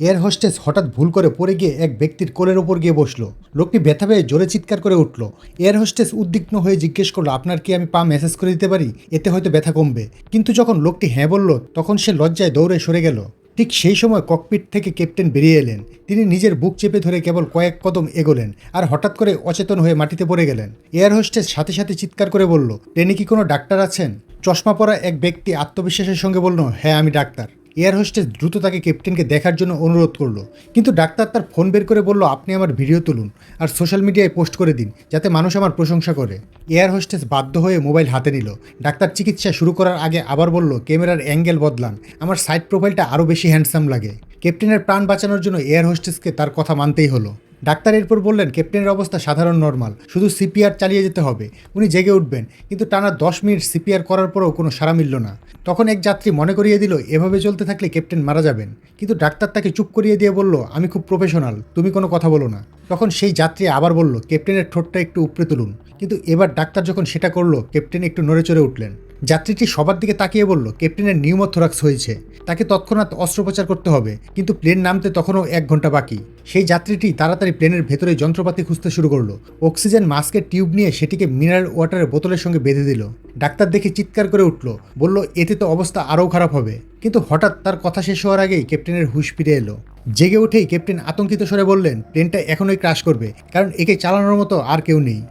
Air hostess হঠাৎ ভুল করে পড়ে গিয়ে এক ব্যক্তির কোলের ওপর গিয়ে বসল। লোকটি ব্যথা পেয়ে জোরে চিৎকার করে উঠল। এয়ার হোস্টেস উদ্বিগ্ন হয়ে জিজ্ঞেস করল, আপনার কি আমি পা মেসেজ করে দিতে পারি? এতে হয়তো ব্যথা কমবে। কিন্তু যখন লোকটি হ্যাঁ বলল, তখন সে লজ্জায় দৌড়ে সরে গেল। ঠিক সেই সময় ককপিট থেকে ক্যাপ্টেন বেরিয়ে এলেন। তিনি নিজের বুক চেপে ধরে কেবল কয়েক কদম এগোলেন আর হঠাৎ করে অচেতন হয়ে মাটিতে পড়ে গেলেন। এয়ার হোস্টেস সাথে সাথে চিৎকার করে বলল, ট্রেনে কি কোনো ডাক্তার আছেন? চশমা পরা এক ব্যক্তি আত্মবিশ্বাসের সঙ্গে বলল হ্যাঁ আমি ডাক্তার। এয়ার হোস্টেস দ্রুত তাকে ক্যাপ্টেনকে দেখার জন্য অনুরোধ করল। কিন্তু ডাক্তার তার ফোন বের করে বলল, আপনি আমার ভিডিও তুলুন আর সোশ্যাল মিডিয়ায় পোস্ট করে দিন, যাতে মানুষ আমার প্রশংসা করে। এয়ার হোস্টেস বাধ্য হয়ে মোবাইল হাতে নিল। ডাক্তার চিকিৎসা শুরু করার আগে আবার বলল, ক্যামেরার অ্যাঙ্গেল বদলান, আমার সাইড প্রোফাইলটা আরও বেশি হ্যান্ডসাম লাগে। ক্যাপ্টেনের প্রাণ বাঁচানোর জন্য এয়ার হোস্টেসকে তার কথা মানতেই হলো। ডাক্তার এরপর বললেন, ক্যাপ্টেনের অবস্থা সাধারণ নর্মাল, শুধু সিপিআর চালিয়ে যেতে হবে। উনি জেগে উঠবেন, কিন্তু টানা দশ মিনিট সিপিআর করার পরেও কোনো সাড়া মিলল না। তখন এক যাত্রী মনে করিয়ে দিল, এভাবে চলতে থাকলে ক্যাপ্টেন মারা যাবেন। কিন্তু ডাক্তার তাকে চুপ করিয়ে দিয়ে বলল, আমি খুব প্রফেশনাল তুমি কোনো কথা বলো না। তখন সেই যাত্রী আবার বলল, ক্যাপ্টেনের ঠোঁটটা একটু উপড়ে তুলুন। কিন্তু এবার ডাক্তার যখন সেটা করল, ক্যাপ্টেন একটু নড়ে চড়ে উঠলেন। যাত্রীটি সবার দিকে তাকিয়ে বলল, ক্যাপ্টেনের নিউমোথোরাক্স হয়েছে। তাকে তৎক্ষণাৎ অস্ত্রোপচার করতে হবে, কিন্তু প্লেন নামতে তখনও এক ঘণ্টা বাকি। সেই যাত্রীটি তাড়াতাড়ি প্লেনের ভেতরে যন্ত্রপাতি খুঁজতে শুরু করল। অক্সিজেন মাস্কের টিউব নিয়ে সেটিকে মিনারেল ওয়াটারের বোতলের সঙ্গে বেঁধে দিল। ডাক্তার দেখে চিৎকার করে উঠল, বলল, এতে তো অবস্থা আরও খারাপ হবে। কিন্তু হঠাৎ তার কথা শেষ হওয়ার আগেই ক্যাপ্টেনের হুঁশ ফিরে এলো। জেগে উঠেই ক্যাপ্টেন আতঙ্কিত স্বরে বললেন, প্লেনটা এখনই ক্রাশ করবে, কারণ একে চালানোর মতো আর কেউ নেই।